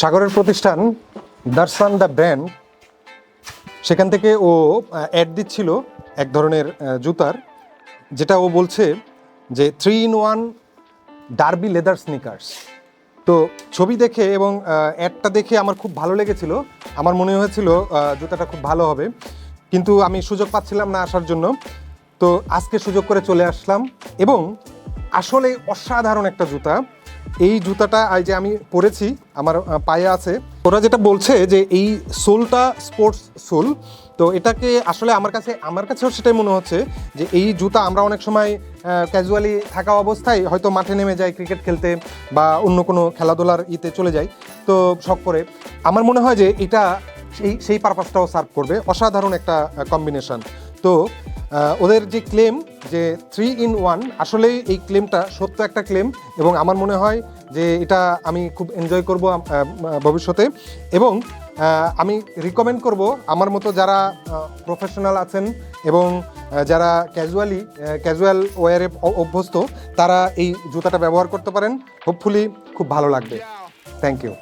সাগরের প্রতিষ্ঠান দার্সান the brand সেখান থেকে ও অ্যাড দিচ্ছিল এক ধরনের জুতার, যেটা ও বলছে যে three in one derby leather sneakers তো ছবি দেখে এবং অ্যাডটা দেখে আমার খুব ভালো লেগেছিল। আমার মনে হয়েছিল জুতাটা খুব ভালো হবে। কিন্তু আমি সুযোগ পাচ্ছিলাম না আসার জন্য। তো আজকে সুযোগ করে চলে আসলাম এবং আসলে অসাধারণ একটা জুতা। এই জুতাটা যে আমি পরেছি, আমার পায়ে আছে, ওরা যেটা বলছে যে এই সোলটা স্পোর্টস সোল, তো এটাকে আসলে আমার কাছে, আমার কাছেও সেটাই মনে হচ্ছে যে এই জুতা আমরা অনেক সময় ক্যাজুয়ালি থাকা অবস্থায় হয়তো মাঠে নেমে যাই ক্রিকেট খেলতে বা অন্য কোনো খেলাধুলার ইতে চলে যাই, তো শখ করে। আমার মনে হয় যে এটা সেই সেই পারপাসটাও সার্ভ করবে। অসাধারণ একটা কম্বিনেশন তো ওদের যে ক্লেম যে থ্রি ইন ওয়ান আসলেই এই ক্লেমটা সত্য একটা ক্লেম এবং আমার মনে হয় যে এটা আমি খুব এনজয় করব ভবিষ্যতে। এবং আমি রিকমেন্ড করব আমার মতো যারা প্রফেশনাল আছেন এবং যারা ক্যাজুয়ালি ক্যাজুয়াল ওয়ারে অভ্যস্ত, তারা এই জুতাটা ব্যবহার করতে পারেন। হোপফুলি খুব ভালো লাগবে। Thank you